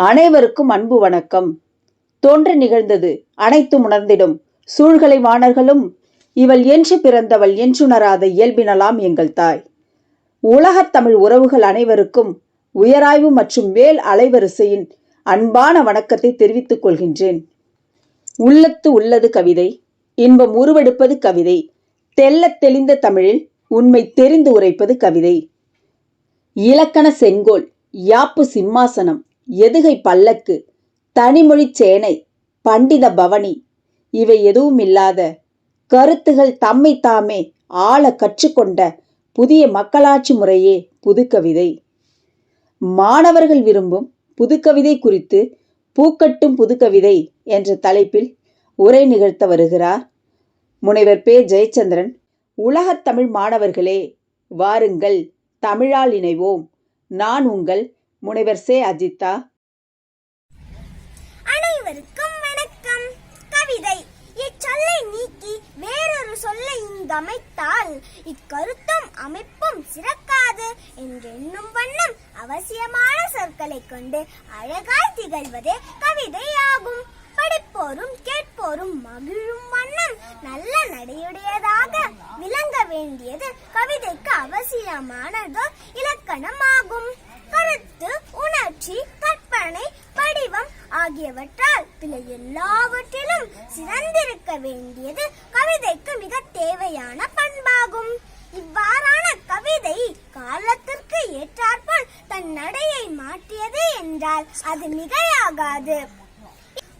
அனைவருக்கும் அன்பு வணக்கம். தோன்று நிகழ்ந்தது அனைத்தும் உணர்ந்திடும். சூழ்களை வாணர்களும் இவள் என்று பிறந்தவள் என்றுணராத இயல்பினலாம் எங்கள் தாய். உலகத் தமிழ் உறவுகள் அனைவருக்கும் உயராய்வு மற்றும் மேல் அலைவரிசையின் அன்பான வணக்கத்தை தெரிவித்துக் கொள்கின்றேன். உள்ளத்து உள்ளது கவிதை இன்பம் உருவெடுப்பது கவிதை தெள்ளத் தெளிந்த தமிழில் உண்மை தெரிந்து உரைப்பது கவிதை. இலக்கண செங்கோல் யாப்பு சிம்மாசனம். எதுகை பல்லக்கு தனிமொழிச் சேனை பண்டித பவனி இவை எதுவும் இல்லாத கருத்துகள் தம்மை தாமே ஆள கற்றுக்கொண்ட புதிய மக்களாட்சி முறையே புதுக்கவிதை. மாணவர்கள் விரும்பும் புதுக்கவிதை குறித்து பூக்கட்டும் புதுக்கவிதை என்ற தலைப்பில் உரை நிகழ்த்த வருகிறார் முனைவர் பே. ஜெயச்சந்திரன். உலகத் தமிழ் மாணவர்களே வாருங்கள் தமிழால் இணைவோம். நான் உங்கள் முனைவர் சே அஜித்தா. அனைவருக்கும் வணக்கம். கவிதை இச்சொல்லை நீக்கி வேறொரு சொல்லை இங்கு அமைத்தால் இக்கருத்தும் அமைப்பும் சிறக்காது என்றெண்ணும் வண்ணம் அவசியமான சொற்களை கொண்டு அழகாய் திகழ்வதே கவிதையாகும். படிப்போரும் கேட்போரும் மகிழும் வண்ணம் நல்ல நடையுடையதாக விளங்க வேண்டியது கவிதைக்கு அவசியமானதோ இலக்கணமாகும். கருத்து உணர்ச்சி கற்பனை வடிவம் ஆகியவற்றால் பிற எல்லாவற்றிலும் சிறந்திருக்க வேண்டியது கவிதைக்கு மிக தேவையான பண்பாகும். இவ்வாறான கவிதை காலத்திற்கு ஏற்றாற்போல் தன் நடையை மாற்றியது என்றால் அது மிகையாகாது.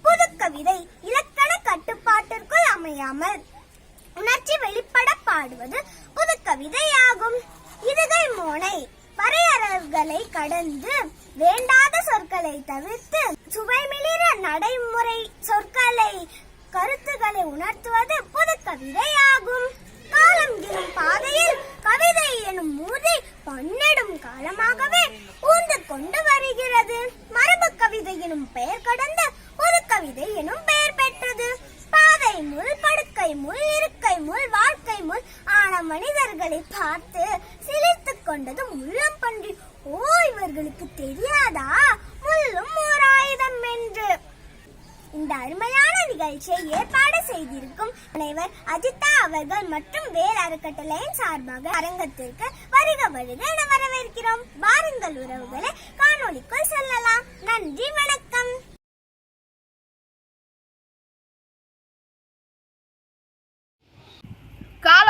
புதுக்கவிதை இலக்கண கட்டுப்பாட்டிற்குள் அமையாமல் உணர்ச்சி வெளிப்பட பாடுவது புதுக்கவிதையாகும் இதுகை மோனை. வரையறைகளை கடந்து வேண்டாத சொற்களை தவிர்த்து சுவைமிளிர நடைமுறை சொற்களை கருத்துக்களை உணர்த்துவது புதுக்கவிதையாகும். காலம் எனும் பாதையில் கவிதை எனும் மூதி பன்னெடும் காலமாகவே ஊர்ந்து கொண்டு வருகிறது. மரபு கவிதை எனும் பெயர் கடந்து ஒரு கவிதை எனும் பெயர் பெற்றது. பாதை முள் படுக்கை முள் இருக்கை முள் வாழ்க்கை முள் ஆன மனிதர்களை பார்த்து கொண்டது முள்ளம் பன்றி. ஓ இவர்களுக்கு தெரியாதா? முள்ளும் ஓர் ஆயுதம் என்று. இந்த அருமையான நிகழ்ச்சியை ஏற்பாடு செய்திருக்கும் முனைவர் அஜிதா அவர்கள் மற்றும் வேறு அறக்கட்டளையின் சார்பாக அரங்கத்திற்கு வருக வருக என வரவேற்கிறோம். வாருங்கள் உறவுகளை காணொளிக்குள் செல்லலாம். நன்றி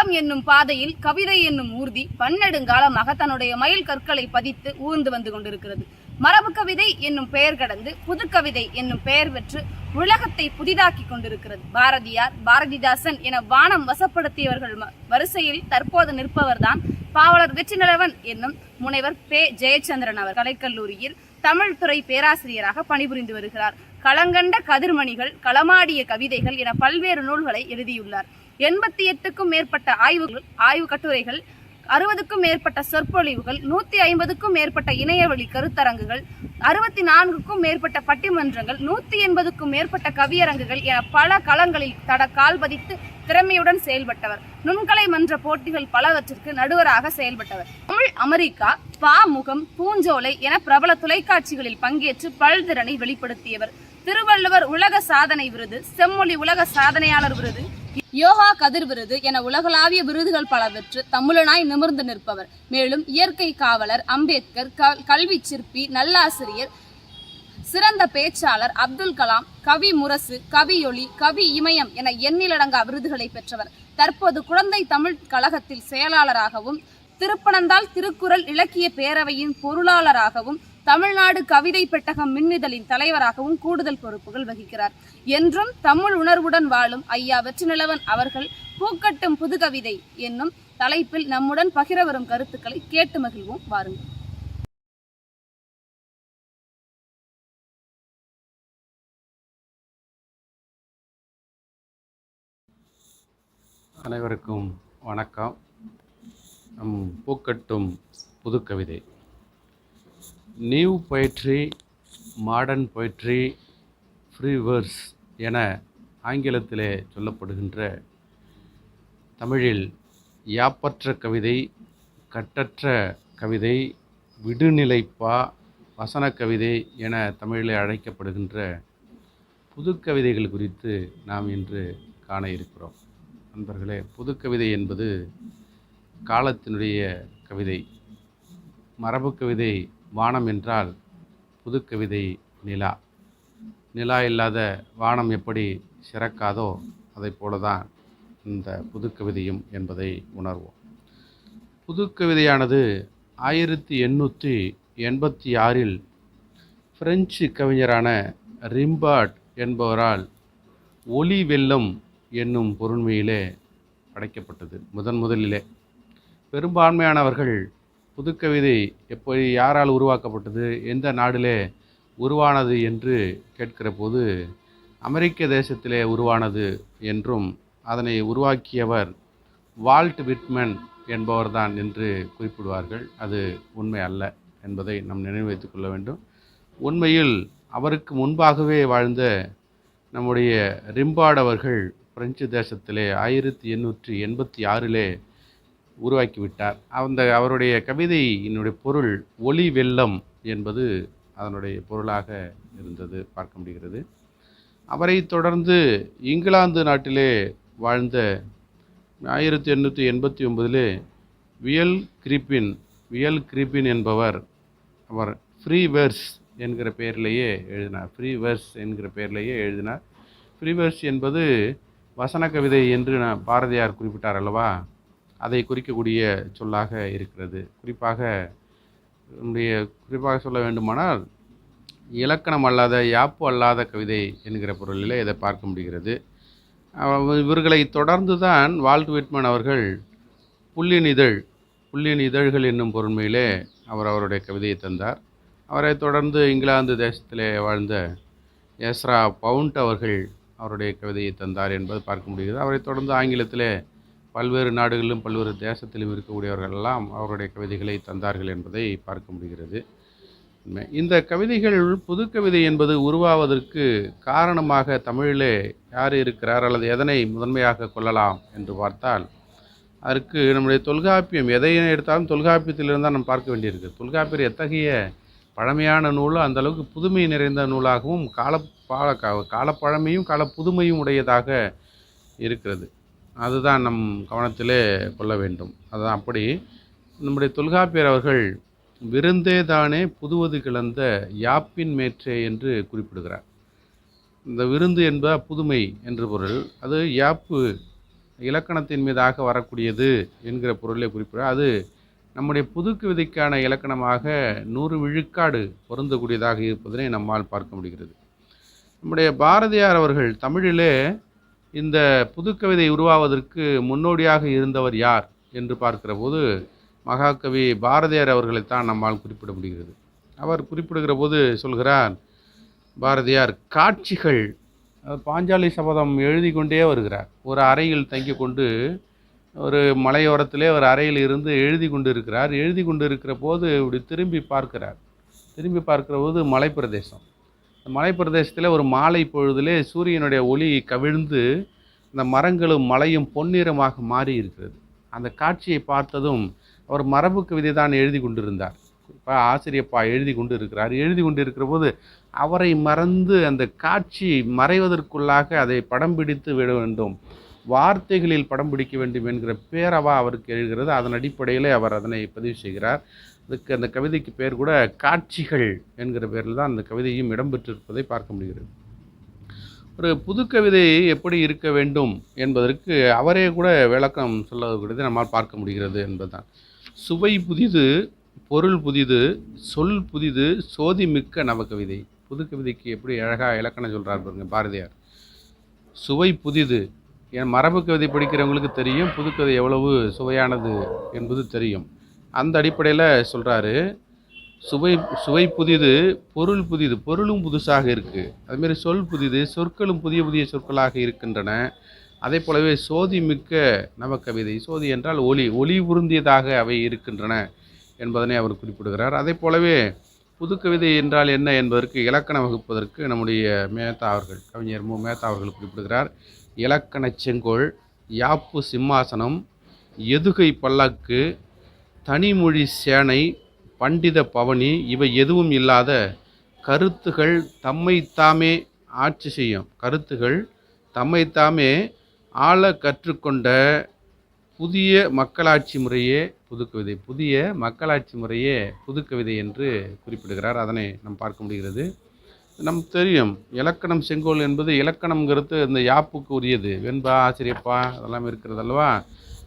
காலம் என்னும் பாதையில் கவிதை என்னும் ஊர்தி பன்னெடுங்காலமாக தன்னுடைய மயில் கற்களை பதித்து ஊர்ந்து வந்து கொண்டிருக்கிறது. மரபு கவிதை என்னும் பெயர் கடந்து புதுக்கவிதை என்னும் பெயர் பெற்று உலகத்தை புதிதாக்கி கொண்டிருக்கிறது. பாரதியார் பாரதிதாசன் என வானம் வசப்படுத்தியவர்கள் வரிசையில் தற்போது நிற்பவர்தான் பாவலர் வெற்றிநிலவன் என்னும் முனைவர் பே ஜெயச்சந்திரன் அவர். கலைக்கல்லூரியில் தமிழ் துறை பேராசிரியராக பணிபுரிந்து வருகிறார். களங்கண்ட கதிர்மணிகள் களமாடிய கவிதைகள் என பல்வேறு நூல்களை எழுதியுள்ளார். எண்பத்தி எட்டுக்கும் மேற்பட்ட ஆய்வுகள் ஆய்வு கட்டுரைகள் அறுபதுக்கும் மேற்பட்ட சொற்பொழிவுகள் நூத்தி ஐம்பதுக்கும் மேற்பட்ட இணையவழி கருத்தரங்குகள் அறுபத்தி நான்குக்கும் மேற்பட்ட பட்டிமன்றங்கள் நூத்தி எண்பதுக்கும் மேற்பட்ட கவியரங்குகள் என பல களங்களில் தட கால் பதித்து திறமையுடன் செயல்பட்டவர். நுண்கலை மன்ற போட்டிகள் பலவற்றிற்கு நடுவராக செயல்பட்டவர். தமிழ் அமெரிக்கா பாமுகம் பூஞ்சோலை என பிரபல தொலைக்காட்சிகளில் பங்கேற்று பல்திறனை வெளிப்படுத்தியவர். திருவள்ளுவர் உலக சாதனை விருது செம்மொழி உலக சாதனையாளர் விருது யோகா கதிர் விருது என உலகளாவிய விருதுகள் பல பெற்று தமிழனாய் நிமிர்ந்து நிற்பவர். மேலும் இயற்கை காவலர் அம்பேத்கர் கல்வி சிற்பி நல்லாசிரியர் சிறந்த பேச்சாளர் அப்துல் கலாம் கவி முரசு கவியொளி கவி இமயம் என எண்ணிலடங்கா விருதுகளை பெற்றவர். தற்போது குழந்தை தமிழ் கழகத்தில் செயலாளராகவும் திருப்பனந்தாள் திருக்குறள் இலக்கிய பேரவையின் பொருளாளராகவும் தமிழ்நாடு கவிதை பெட்டகம் மின்னிதழின் தலைவராகவும் கூடுதல் பொறுப்புகள் வகிக்கிறார். என்றும் தமிழ் உணர்வுடன் வாழும் ஐயா வெற்றிநிலவன் அவர்கள் பூக்கட்டும் புதுகவிதை என்னும் தலைப்பில் நம்முடன் பகிர வரும் கருத்துக்களை கேட்டு மகிழ்வோம். வாருங்கள். அனைவருக்கும் வணக்கம். நம் பூக்கட்டும் புதுக்கவிதை. New poetry modern poetry free verse என ஆங்கிலத்திலே சொல்லப்படுகின்ற தமிழில் யாப்பற்ற கவிதை கட்டற்ற கவிதை விடுநிலைப்பா வசன கவிதை என தமிழில் அழைக்கப்படுகின்ற புதுக்கவிதைகள் குறித்து நாம் இன்று காண இருக்கிறோம். நண்பர்களே புதுக்கவிதை என்பது காலத்தினுடைய கவிதை. மரபு கவிதை வானம் என்றால் புதுக்கவிதை நிலா. நிலா இல்லாத வானம் எப்படி சிறக்காதோ அதைப் போல தான் இந்த புதுக்கவிதையும் என்பதை உணர்வோம். புதுக்கவிதையானது ஆயிரத்தி எண்ணூற்றி எண்பத்தி ஆறில் பிரெஞ்சு கவிஞரான ரிம்பாட் என்பவரால் ஒளி வெள்ளம் என்னும் பொருண்மையிலே படைக்கப்பட்டது. முதன் முதலிலே பெரும்பான்மையானவர்கள் புதுக்கவிதை எப்படி யாரால் உருவாக்கப்பட்டது எந்த நாடிலே உருவானது என்று கேட்கிற போது அமெரிக்க தேசத்திலே உருவானது என்றும் அதனை உருவாக்கியவர் வால்ட் விட்மன் என்பவர்தான் என்று குறிப்பிடுவார்கள். அது உண்மை அல்ல என்பதை நாம் நினைவு வைத்துக் கொள்ள வேண்டும். உண்மையில் அவருக்கு முன்பாகவே வாழ்ந்த நம்முடைய ரிம்பாடவர்கள் அவர்கள் பிரெஞ்சு தேசத்திலே ஆயிரத்தி எண்ணூற்றி எண்பத்தி ஆறிலே உருவாக்கிவிட்டார். அந்த அவருடைய கவிதையினுடைய பொருள் ஒளி வெள்ளம் என்பது அதனுடைய பொருளாக இருந்தது பார்க்க முடிகிறது. அவரை தொடர்ந்து இங்கிலாந்து நாட்டிலே வாழ்ந்த ஆயிரத்தி எண்ணூற்றி எண்பத்தி ஒன்பதிலே வியல் கிரிப்பின் வியல் கிரிப்பின் என்பவர் அவர் ஃப்ரீ வேர்ஸ் என்கிற பெயரிலேயே எழுதினார். ஃப்ரீ வெர்ஸ் என்கிற பெயரிலேயே எழுதினார். ஃப்ரீ வேர்ஸ் என்பது வசன கவிதை என்று நான் பாரதியார் குறிப்பிட்டார் அல்லவா? அதை குறிக்கக்கூடிய சொல்லாக இருக்கிறது. குறிப்பாக நம்முடைய குறிப்பாக சொல்ல வேண்டுமானால் இலக்கணம் அல்லாத யாப்பு அல்லாத கவிதை என்கிற பொருளிலே இதை பார்க்க முடிகிறது. இவர்களை தொடர்ந்து தான் வால்ட் விட்மன் அவர்கள் புள்ளின் இதழ் புள்ளின் இதழ்கள் என்னும் பொருண்மையிலே அவர் அவருடைய கவிதையை தந்தார். அவரை தொடர்ந்து இங்கிலாந்து தேசத்திலே வாழ்ந்த எஸ்ரா பவுண்ட் அவர்கள் அவருடைய கவிதையை தந்தார் என்பது பார்க்க முடிகிறது. அவரை தொடர்ந்து ஆங்கிலத்திலே பல்வேறு நாடுகளிலும் பல்வேறு தேசத்திலும் இருக்கக்கூடியவர்கள் எல்லாம் அவருடைய கவிதைகளை தந்தார்கள் என்பதை பார்க்க முடிகிறது. இந்த கவிதைகள் புதுக்கவிதை என்பது உருவாவதற்கு காரணமாக தமிழிலே யார் இருக்கிறார் அல்லது எதனை முதன்மையாக கொள்ளலாம் என்று பார்த்தால் அதற்கு நம்முடைய தொல்காப்பியம் எதை எடுத்தாலும் தொல்காப்பியத்திலிருந்து தான் நம்ம பார்க்க வேண்டியிருக்கு. தொல்காப்பியர் எத்தகைய பழமையான நூலோ அந்த அளவுக்கு புதுமை நிறைந்த நூலாகவும் கால பால கா- காலப்பழமையும் கால புதுமையும் உடையதாக இருக்கிறது. அதுதான் நம் கவனத்திலே கொள்ள வேண்டும். அதுதான் அப்படி நம்முடைய தொல்காப்பியர் அவர்கள் விருந்தே தானே புதுவது கிளந்த யாப்பின் மேற்றே என்று குறிப்பிடுகிறார். இந்த விருந்து என்ப புதுமை என்று பொருள். அது யாப்பு இலக்கணத்தின் மீதாக வரக்கூடியது என்கிற பொருளை குறிப்பிடுறார் அது நம்முடைய புதுக்கு விதைக்கான இலக்கணமாக நூறு விழுக்காடு பொருந்தக்கூடியதாக இருப்பதனை நம்மால் பார்க்க முடிகிறது. நம்முடைய பாரதியார் அவர்கள் தமிழிலே இந்த புதுக்கவிதை உருவாவதற்கு முன்னோடியாக இருந்தவர் யார் என்று பார்க்கிற போது மகாகவி பாரதியார் அவர்களைத்தான் நம்மால் குறிப்பிட முடிகிறது. அவர் குறிப்பிடுகிற போது சொல்கிறார் பாரதியார் காட்சிகள் பாஞ்சாலி சபதம் எழுதி கொண்டே வருகிறார். ஒரு அறையில் தங்கி கொண்டு ஒரு மலையோரத்திலே ஒரு அறையில் இருந்து எழுதி கொண்டு இருக்கிறார் எழுதி கொண்டு இருக்கிற போது இப்படி திரும்பி பார்க்கிறார். திரும்பி பார்க்கிற போது மலைப்பிரதேசம். மலைப்பிரதேசத்தில் ஒரு மாலை பொழுதிலே சூரியனுடைய ஒளி கவிழ்ந்து அந்த மரங்களும் மலையும் பொன்னிறமாக மாறி இருக்கிறது அந்த காட்சியை பார்த்ததும் அவர் மரபு கவிதை தான் எழுதி கொண்டிருந்தார். இப்போ ஆசிரியப்பா எழுதி கொண்டு இருக்கிறார் எழுதி கொண்டு இருக்கிற போது அவரை மறந்து அந்த காட்சி மறைவதற்குள்ளாக அதை படம் பிடித்து விட வேண்டும் வார்த்தைகளில் படம் பிடிக்க வேண்டும் என்கிற பேரவா அவருக்கு எழுகிறது. அதன் அடிப்படையில் அவர் அதனை பதிவு செய்கிறார். அதுக்கு அந்த கவிதைக்கு பேர் கூட காட்சிகள் என்கிற பேரில் தான் அந்த கவிதையும் இடம்பெற்றிருப்பதை பார்க்க முடிகிறது. ஒரு புதுக்கவிதை எப்படி இருக்க வேண்டும் என்பதற்கு அவரே கூட விளக்கம் சொல்லக்கூடியதை நம்மால் பார்க்க முடிகிறது என்பதுதான். சுவை புதிது பொருள் புதிது சொல் புதிது சோதி மிக்க நவகவிதை. புதுக்கவிதைக்கு எப்படி அழகாக இலக்கணம் சொல்கிறார் பாருங்க பாரதியார். சுவை புதிது. என் மரபு கவிதை படிக்கிறவங்களுக்கு தெரியும் புதுக்கவிதை எவ்வளவு சுவையானது என்பது தெரியும். அந்த அடிப்படையில் சொல்கிறாரு சுவை சுவை புதிது பொருள் புதிது பொருளும் புதுசாக இருக்குது அதுமாரி சொல் புதிது சொற்களும் புதிய புதிய சொற்களாக இருக்கின்றன. அதே போலவே சோதி மிக்க நவக்கவிதை சோதி என்றால் ஒளி ஒளி உருந்தியதாக அவை இருக்கின்றன என்பதனை அவர் குறிப்பிடுகிறார். அதே போலவே புதுக்கவிதை என்றால் என்ன என்பதற்கு இலக்கணம் வகுப்பதற்கு நம்முடைய மேத்தா அவர்கள் கவிஞர் மு. மேத்தா அவர்கள் குறிப்பிடுகிறார். இலக்கணச் செங்கோல் யாப்பு சிம்மாசனம் எதுகை பல்லக்கு தனிமொழி சேனை பண்டித பவனி இவை எதுவும் இல்லாத கருத்துகள் தம்மைத்தாமே ஆட்சி செய்யும். கருத்துகள் தம்மைத்தாமே ஆள கற்றுக்கொண்ட புதிய மக்களாட்சி முறையே புதுக்கவிதை. புதிய மக்களாட்சி முறையே புதுக்கவிதை என்று குறிப்பிடுகிறார். அதனை நாம் பார்க்க முடிகிறது. நம் தெரியும் இலக்கணம் செங்கோல் என்பது இலக்கணங்கிறது இந்த யாப்புக்கு உரியது. வெண்பா ஆசிரியப்பா அதெல்லாம் இருக்கிறது அல்லவா?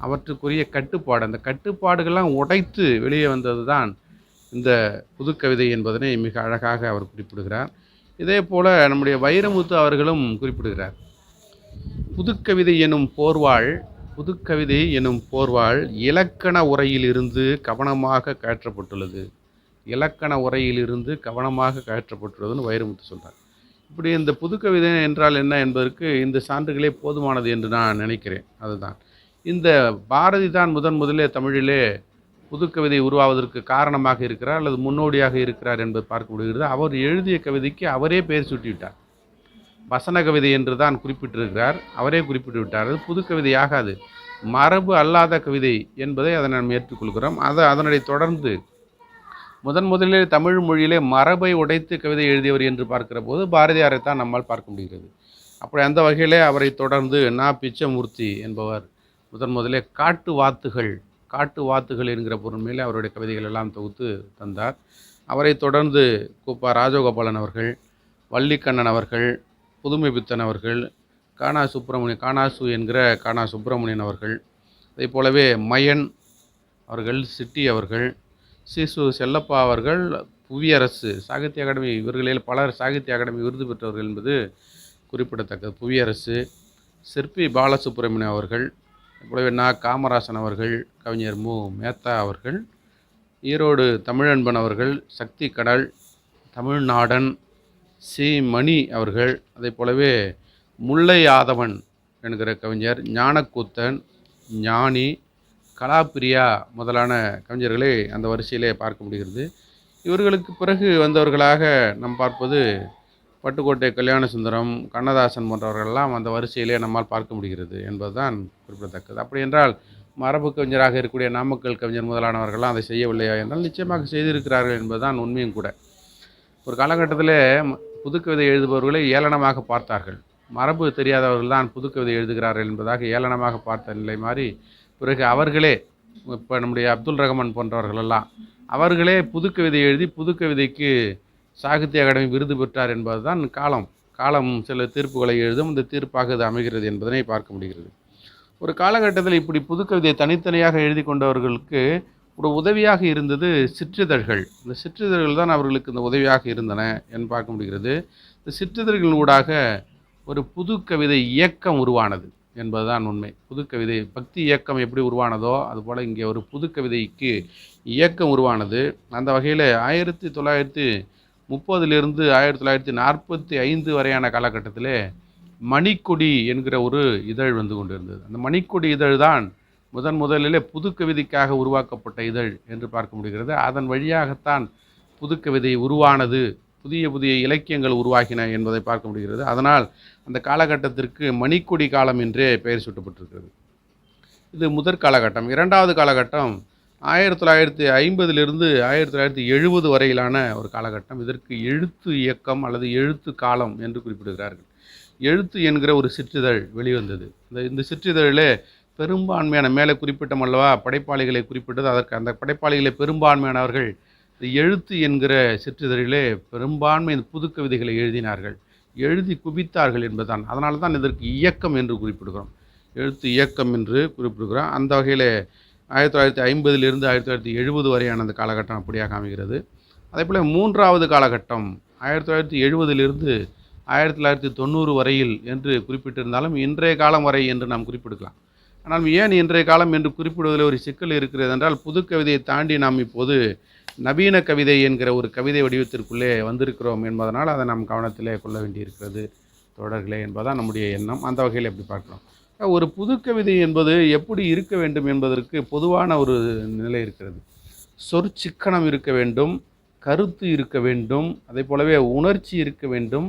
அவற்றுக்குரிய கட்டுப்பாடு. அந்த கட்டுப்பாடுகள்லாம் உடைத்து வெளியே வந்தது தான் இந்த புதுக்கவிதை என்பதனை மிக அழகாக அவர் குறிப்பிடுகிறார். இதே போல் நம்முடைய வைரமுத்து அவர்களும் குறிப்பிடுகிறார். புதுக்கவிதை எனும் போர்வாள் புதுக்கவிதை எனும் போர்வாள் இலக்கண உரையிலிருந்து கவனமாக கயற்றப்பட்டுள்ளது இலக்கண உரையிலிருந்து கவனமாக கயற்றப்பட்டுள்ளதுன்னு வைரமுத்து சொல்கிறார் இப்படி இந்த புதுக்கவிதை என்றால் என்ன என்பதற்கு இந்த சான்றுகளே போதுமானது என்று நான் நினைக்கிறேன். அதுதான். இந்த பாரதி தான் முதன் முதலே தமிழிலே புதுக்கவிதை உருவாவதற்கு காரணமாக இருக்கிறார் அல்லது முன்னோடியாக இருக்கிறார் என்பது பார்க்க முடிகிறது அவர் எழுதிய கவிதைக்கு அவரே பெயர் சுட்டிவிட்டார். வசன கவிதை என்று தான் குறிப்பிட்டிருக்கிறார். அவரே குறிப்பிட்டு விட்டார் அது புதுக்கவிதை ஆகாது. மரபு அல்லாத கவிதை என்பதை அதை நாம் ஏற்றுக்கொள்கிறோம். அதை அதனுடைய தொடர்ந்து முதன் முதலிலே தமிழ் மொழியிலே மரபை உடைத்து கவிதை எழுதியவர் என்று பார்க்கிற போது பாரதியாரை தான் நம்மால் பார்க்க முடிகிறது. அப்படி அந்த வகையிலே அவரை தொடர்ந்து நா. பிச்சமூர்த்தி என்பவர் முதன் முதலே காட்டு வாத்துகள் காட்டு வாத்துகள் என்கிற பொருண்மையிலே அவருடைய கவிதைகள் எல்லாம் தொகுத்து தந்தார். அவரை தொடர்ந்து கூப்பா ராஜகோபாலன் அவர்கள் வள்ளிக்கண்ணன் அவர்கள் புதுமை பித்தன் அவர்கள் கானா சுப்பிரமணியன் கானாசு என்கிற கானா சுப்பிரமணியன் அவர்கள் அதே போலவே மயன் அவர்கள் சிட்டி அவர்கள் சிசு செல்லப்பா அவர்கள் புவியரசு சாகித்ய அகாடமி இவர்களில் பலர் சாகித்ய அகாடமி விருது பெற்றவர்கள் என்பது குறிப்பிடத்தக்கது. புவியரசு சிற்பி பாலசுப்ரமணியம் அவர்கள் போலவே நா காமராசன் அவர்கள் கவிஞர் மு. மேத்தா அவர்கள் ஈரோடு தமிழன்பன் அவர்கள் சக்தி கடல் தமிழ்நாடன் சி. மணி அவர்கள் அதே போலவே முல்லை ஆதவன் என்கிற கவிஞர் ஞானக்கூத்தன் ஞானி கலாப்பிரியா முதலான கவிஞர்களை அந்த வரிசையிலே பார்க்க முடிகிறது. இவர்களுக்கு பிறகு வந்தவர்களாக நாம் பார்ப்பது பட்டுக்கோட்டை கல்யாண சுந்தரம் கண்ணதாசன் போன்றவர்கள்லாம் அந்த வரிசையிலே நம்மால் பார்க்க முடிகிறது என்பதுதான் குறிப்பிடத்தக்கது. அப்படி என்றால் மரபு கவிஞராக இருக்கக்கூடிய நாமக்கல் கவிஞர் முதலானவர்கள்லாம் அதை செய்யவில்லையா என்றால் நிச்சயமாக செய்திருக்கிறார்கள் என்பதுதான் உண்மையும் கூட. ஒரு காலகட்டத்தில் புதுக்கவிதை எழுதுபவர்களை ஏளனமாக பார்த்தார்கள். மரபு தெரியாதவர்கள் தான் புதுக்கவிதை எழுதுகிறார்கள் என்பதாக ஏளனமாக பார்த்த நிலை மாறி பிறகு அவர்களே இப்போ நம்முடைய அப்துல் ரஹமான் போன்றவர்களெல்லாம் அவர்களே புதுக்கவிதை எழுதி புதுக்கவிதைக்கு சாகித்ய அகாடமி விருது பெற்றார் என்பதுதான் காலம். காலம் சில தீர்ப்புகளை எழுதும் இந்த தீர்ப்பாக இது அமைகிறது என்பதனை பார்க்க முடிகிறது. ஒரு காலகட்டத்தில் இப்படி புதுக்கவிதையை தனித்தனியாக எழுதி கொண்டவர்களுக்கு ஒரு உதவியாக இருந்தது சிற்றிதழ்கள். இந்த சிற்றிதழ்கள் தான் அவர்களுக்கு இந்த உதவியாக இருந்தன என்று பார்க்க முடிகிறது. இந்த சிற்றிதழ்கள் ஊடாக ஒரு புது கவிதை இயக்கம் உருவானது என்பதுதான் உண்மை. புதுக்கவிதை பக்தி இயக்கம் எப்படி உருவானதோ அதுபோல் இங்கே ஒரு புதுக்கவிதைக்கு இயக்கம் உருவானது. அந்த வகையில் ஆயிரத்தி தொள்ளாயிரத்தி முப்பதிலிருந்து ஆயிரத்தி தொள்ளாயிரத்தி நாற்பத்தி ஐந்து வரையான காலகட்டத்திலே மணிக்கொடி என்கிற ஒரு இதழ் வந்து கொண்டிருந்தது. அந்த மணிக்கொடி இதழ் தான் முதன் முதலிலே புதுக்கவிதைக்காக உருவாக்கப்பட்ட இதழ் என்று பார்க்க முடிகிறது. அதன் வழியாகத்தான் புதுக்கவிதை உருவானது புதிய புதிய இலக்கியங்கள் உருவாகின என்பதை பார்க்க முடிகிறது. அதனால் அந்த காலகட்டத்திற்கு மணிக்கொடி காலம் என்றே பெயர் சூட்டப்பட்டிருக்கிறது. இது முதற் காலகட்டம் இரண்டாவது காலகட்டம் ஆயிரத்தி தொள்ளாயிரத்தி ஐம்பதிலிருந்து ஆயிரத்தி தொள்ளாயிரத்தி எழுபது வரையிலான ஒரு காலகட்டம். இதற்கு எழுத்து இயக்கம் அல்லது எழுத்து காலம் என்று குறிப்பிடுகிறார்கள். எழுத்து என்கிற ஒரு சிற்றிதழ் வெளிவந்தது. இந்த இந்த சிற்றிதழிலே பெரும்பான்மையான மேலே குறிப்பிட்டோம் அல்லவா படைப்பாளிகளை குறிப்பிட்டது அதற்கு அந்த படைப்பாளிகளை பெரும்பான்மையானவர்கள் இந்த எழுத்து என்கிற சிற்றிதழிலே பெரும்பான்மை இந்த புதுக்கவிதைகளை எழுதினார்கள். எழுதி குவித்தார்கள் என்பதுதான். அதனால தான் இதற்கு இயக்கம் என்று குறிப்பிடுகிறோம். எழுத்து இயக்கம் என்று குறிப்பிடுகிறோம். அந்த வகையில் ஆயிரத்தி தொள்ளாயிரத்தி ஐம்பதிலிருந்து ஆயிரத்தி தொள்ளாயிரத்தி எழுபது வரையான அந்த காலகட்டம் அப்படியாக காமிக்கிறது. அதே போல் மூன்றாவது காலகட்டம் ஆயிரத்தி தொள்ளாயிரத்தி எழுபதிலிருந்து ஆயிரத்தி தொள்ளாயிரத்தி தொண்ணூறு வரையில் என்று குறிப்பிட்டிருந்தாலும் இன்றைய காலம் வரை என்று நாம் குறிப்பிடுக்கலாம். ஆனால் ஏன் இன்றைய காலம் என்று குறிப்பிடுவதில் ஒரு சிக்கல் இருக்கிறது என்றால் புது கவிதையை தாண்டி நாம் இப்போது நவீன கவிதை என்கிற ஒரு கவிதை வடிவத்திற்குள்ளே வந்திருக்கிறோம் என்பதனால் அதை நாம் கவனத்திலே கொள்ள வேண்டியிருக்கிறது. தொடர்களே என்பதுதான் நம்முடைய எண்ணம். அந்த வகையில் எப்படி பார்க்குறோம்? ஒரு புதுக்கவிதை என்பது எப்படி இருக்க வேண்டும் என்பதற்கு பொதுவான ஒரு நிலை இருக்கிறது. சொற்சிக்கனம் இருக்க வேண்டும் கருத்து இருக்க வேண்டும் அதே போலவே உணர்ச்சி இருக்க வேண்டும்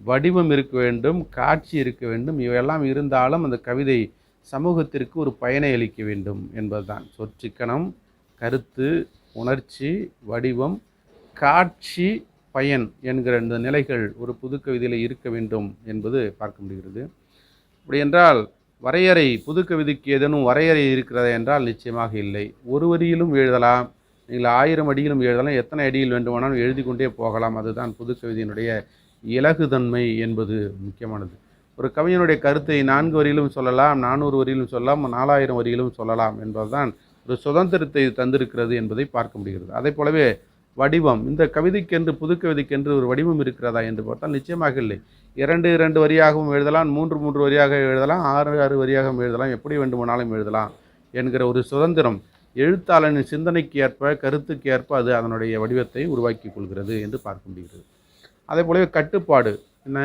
வடிவம் இருக்க வேண்டும் காட்சி இருக்க வேண்டும் இவையெல்லாம் இருந்தாலும் அந்த கவிதை சமூகத்திற்கு ஒரு பயனை அளிக்க வேண்டும் என்பதுதான். சொற்சிக்கனம் கருத்து உணர்ச்சி வடிவம் காட்சி பயன் என்கிற இந்த நிலைகள் ஒரு புதுக்கவிதையில் இருக்க வேண்டும் என்பது பார்க்க முடிகிறது. அப்படி என்றால் வரையறை புதுக்கவிதைக்கு ஏதேனும் வரையறை இருக்கிறதா என்றால் நிச்சயமாக இல்லை. ஒரு வரியிலும் எழுதலாம் நீங்கள் ஆயிரம் அடியிலும் எழுதலாம் எத்தனை அடியில் வேண்டுமானாலும் எழுதி கொண்டே போகலாம். அதுதான் புதுக்கவிதையினுடைய இலகுதன்மை என்பது முக்கியமானது. ஒரு கவிஞனுடைய கருத்தை நான்கு வரியிலும் சொல்லலாம் நானூறு வரியிலும் சொல்லலாம் நாலாயிரம் வரியிலும் சொல்லலாம் என்பதுதான் ஒரு சுதந்திரத்தை தந்திருக்கிறது என்பதை பார்க்க முடிகிறது. அதே போலவே வடிவம். இந்த கவிதைக்கென்று புதுக்கவிதைக்கென்று ஒரு வடிவம் இருக்கிறதா என்று பார்த்தால் நிச்சயமாக இல்லை. இரண்டு இரண்டு வரியாகவும் எழுதலாம் மூன்று மூன்று வரியாக எழுதலாம் ஆறு ஆறு வரியாகவும் எழுதலாம் எப்படி வேண்டுமானாலும் எழுதலாம் என்கிற ஒரு சுதந்திரம் எழுத்தாளனின் சிந்தனைக்கு ஏற்ப கருத்துக்கு ஏற்ப அது அதனுடைய வடிவத்தை உருவாக்கி கொள்கிறது என்று பார்க்க முடிகிறது. அதே போலவே கட்டுப்பாடு. என்ன?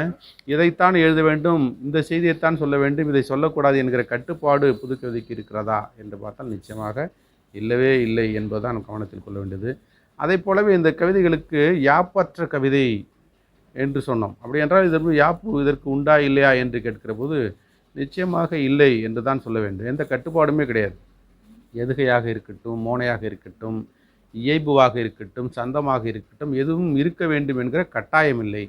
இதைத்தான் எழுத வேண்டும் இந்த செய்தியைத்தான் சொல்ல வேண்டும் இதை சொல்லக்கூடாது என்கிற கட்டுப்பாடு புதுக்கவிதைக்கு இருக்கிறதா என்று பார்த்தால் நிச்சயமாக இல்லவே இல்லை என்பதுதான் கவனத்தில் கொள்ள வேண்டியது. அதை போலவே இந்த கவிதைகளுக்கு யாப்பற்ற கவிதை என்று சொன்னோம். அப்படி என்றால் இதற்கு யாப்பு இதற்கு உண்டா இல்லையா என்று கேட்கிற போது நிச்சயமாக இல்லை என்று தான் சொல்ல வேண்டும். எந்த கட்டுப்பாடுமே கிடையாது. எதுகையாக இருக்கட்டும் மோனையாக இருக்கட்டும் இயைபுவாக இருக்கட்டும் சந்தமாக இருக்கட்டும் எதுவும் இருக்க வேண்டும் என்கிற கட்டாயம் இல்லை.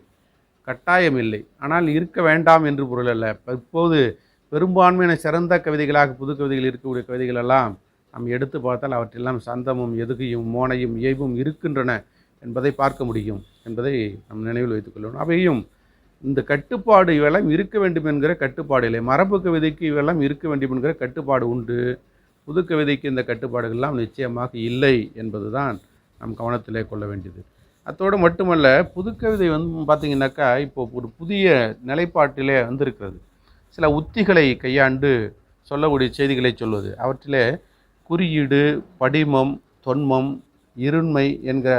கட்டாயம் இல்லை. ஆனால் இருக்க வேண்டாம் என்று பொருள் அல்ல. இப்போது பெரும்பான்மையான சிறந்த கவிதைகளாக புது கவிதைகள் இருக்கக்கூடிய கவிதைகள் எல்லாம் நாம் எடுத்து பார்த்தால் அவற்றெல்லாம் சந்தமும் எதுகையும் மோனையும் இயைபும் இருக்கின்றன என்பதை பார்க்க முடியும் என்பதை நம் நினைவில் வைத்துக் கொள்ளணும் அவையும் இந்த கட்டுப்பாடு இவெல்லாம் இருக்க வேண்டும் என்கிற கட்டுப்பாடு இல்லை. மரபு கவிதைக்கு இவெல்லாம் இருக்க வேண்டும் என்கிற கட்டுப்பாடு உண்டு. புது கவிதைக்கு இந்த கட்டுப்பாடுகள்லாம் நிச்சயமாக இல்லை என்பதுதான் நம் கவனத்திலே கொள்ள வேண்டியது. அத்தோடு மட்டுமல்ல புதுக்கவிதை வந்து பார்த்திங்கனாக்கா இப்போ ஒரு புதிய நிலைப்பாட்டிலே வந்திருக்கிறது. சில உத்திகளை கையாண்டு சொல்லக்கூடிய செய்திகளை சொல்வது. அவற்றிலே குறியீடு படிமம் தொன்மம் இருண்மை என்கிற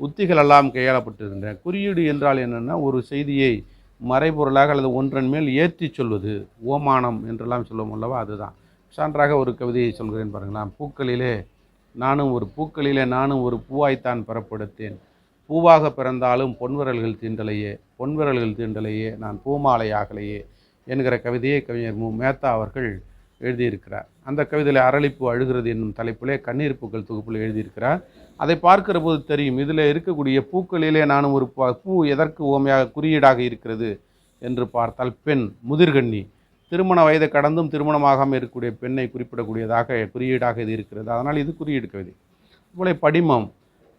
உத்திகளெல்லாம் கையாளப்பட்டிருக்கின்றன. குறியீடு என்றால் என்னென்னா ஒரு செய்தியை மறைபொருளாக அல்லது ஒன்றன் மேல் ஏற்றி சொல்வது ஓமானம் என்றெல்லாம் சொல்லுவோம் அல்லவா அதுதான். சான்றாக ஒரு கவிதையை சொல்கிறேன் பாருங்களேன். பூக்களிலே நானும் ஒரு பூக்களிலே நானும் ஒரு பூவாய்த்தான் பெறப்படுத்தேன். பூவாக பிறந்தாலும் பொன்விரல்கள் தீண்டலையே பொன்விரல்கள் தீண்டலையே நான் பூமாலை ஆகலையே என்கிற கவிதையை கவிஞர் மு. மேத்தா அவர்கள் எழுதியிருக்கிறார். அந்த கவிதையில் அரளிப்பு அழுகிறது என்னும் தலைப்பிலே கண்ணீர் பூக்கள் தொகுப்பில் எழுதியிருக்கிறார். அதை பார்க்கிற போது தெரியும் இதில் இருக்கக்கூடிய பூக்களிலே நானும் ஒரு பூ பூ எதற்கு ஓமையாக குறியீடாக இருக்கிறது என்று பார்த்தால் பெண் முதிர்கண்ணி. திருமண வயதை கடந்தும் திருமணமாகாமல் இருக்கக்கூடிய பெண்ணை குறிப்பிடக்கூடியதாக குறியீடாக இது இருக்கிறது. அதனால் இது குறியீடு கவிதை. போல படிமம்.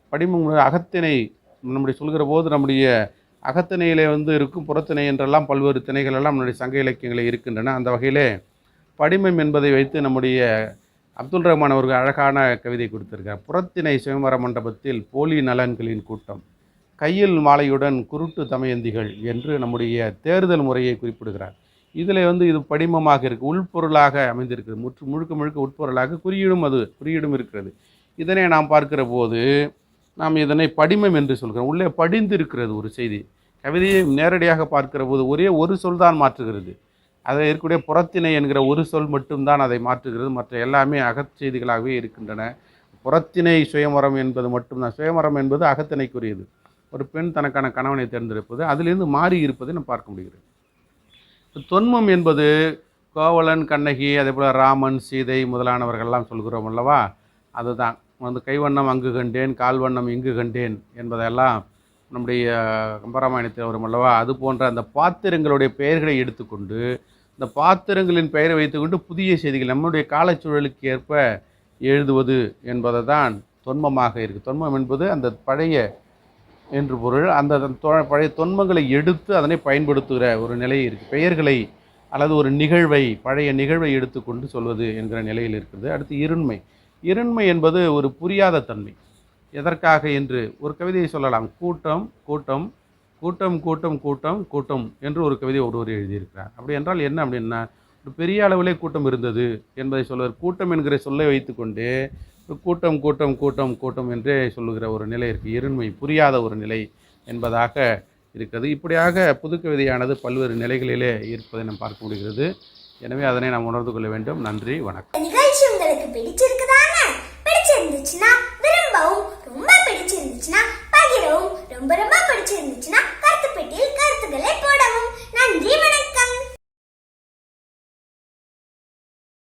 படிமம் அகத்திணை. நம்முடைய சொல்கிற போது நம்முடைய அகத்திணையிலே வந்து இருக்கும் புறத்திணை என்றெல்லாம் பல்வேறு திணைகள் எல்லாம் நம்முடைய சங்க இலக்கியங்களில் இருக்கின்றன. அந்த வகையிலே படிமம் என்பதை வைத்து நம்முடைய அப்துல் ரஹ்மான் அவர்கள் அழகான கவிதை கொடுத்திருக்கார். புறத்தினை சுயம்பர மண்டபத்தில் போலி நலன்களின் கூட்டம். கையில் மாலையுடன் குருட்டு தமயந்திகள் என்று நம்முடைய தேர்தல் முறையை குறிப்பிடுகிறார். இதில் வந்து இது படிமமாக இருக்குது உள்பொருளாக அமைந்திருக்கிறது முற்று முழுக்க முழுக்க உட்பொருளாக குறியீடும் அது குறியீடும் இருக்கிறது. இதனை நாம் பார்க்கிற போது நாம் இதனை படிமம் என்று சொல்கிறோம். உள்ளே படிந்து இருக்கிறது ஒரு செய்தி. கவிதையை நேரடியாக பார்க்கிற போது ஒரே ஒரு சொல் தான் மாற்றுகிறது. அதில் இருக்கக்கூடிய புறத்திணை என்கிற ஒரு சொல் மட்டும்தான் அதை மாற்றுகிறது. மற்ற எல்லாமே அகச்செய்திகளாகவே இருக்கின்றன. புறத்திணை சுயமரம் என்பது மட்டும்தான். சுயமரம் என்பது அகத்திணைக்குரியது. ஒரு பெண் தனக்கான கணவனை தேர்ந்தெடுப்பது அதிலிருந்து மாறி இருப்பதை நம்ம பார்க்க முடிகிறது. தொன்மம் என்பது கோவலன் கண்ணகி அதே போல் ராமன் சீதை முதலானவர்கள்லாம் சொல்கிறோம் அல்லவா? அதுதான். வந்து கைவண்ணம் அங்கு கண்டேன் கால்வண்ணம் இங்கு கண்டேன் என்பதெல்லாம் நம்முடைய கம்பராமாயணத்தில் வரும் அல்லவா? அது போன்ற அந்த பாத்திரங்களுடைய பெயர்களை எடுத்துக்கொண்டு இந்த பாத்திரங்களின் பெயரை வைத்துக்கொண்டு புதிய செய்திகள் நம்முடைய காலச்சூழலுக்கு ஏற்ப எழுதுவது என்பதை தான் தொன்மமாக இருக்குது தொன்மம் என்பது அந்த பழைய என்று பொருள். அந்த பழைய தொன்மங்களை எடுத்து அதனை பயன்படுத்துகிற ஒரு நிலை இருக்குது பெயர்களை அல்லது ஒரு நிகழ்வை பழைய நிகழ்வை எடுத்துக்கொண்டு சொல்வது என்கிற நிலையில் இருக்குது அடுத்து இருண்மை. இருண்மை என்பது ஒரு புரியாத தன்மை. எதற்காக என்று ஒரு கவிதையை சொல்லலாம். கூட்டம் கூட்டம் கூட்டம் கூட்டம் கூட்டம் கூட்டம் என்று ஒரு கவிதை ஒருவர் எழுதியிருக்கிறார். அப்படி என்றால் என்ன அப்படின்னா ஒரு பெரிய அளவிலே கூட்டம் இருந்தது என்பதை சொல்வது கூட்டம் என்கிற சொல்லை வைத்துக்கொண்டே கூட்டம் கூட்டம் கூட்டம் கூட்டம் என்றே சொல்லுகிற ஒரு நிலை இருக்குது இருண்மை புரியாத ஒரு நிலை என்பதாக இருக்கிறது. இப்படியாக புதுக்கவிதையானது பல்வேறு நிலைகளிலே இருப்பதை நாம் பார்க்க முடிகிறது. எனவே அதனை நாம் உணர்ந்து கொள்ள வேண்டும். நன்றி வணக்கம். நிகழ்ச்சி உங்களுக்கு பிடிச்சிருக்குதானே? பிடிச்சிருந்துச்சுன்னா விரும்பவும் ரொம்ப பிடிச்சிருந்துச்சுன்னா பகிரவும் ரொம்ப ரொம்ப பிடிச்சிருந்துச்சுன்னா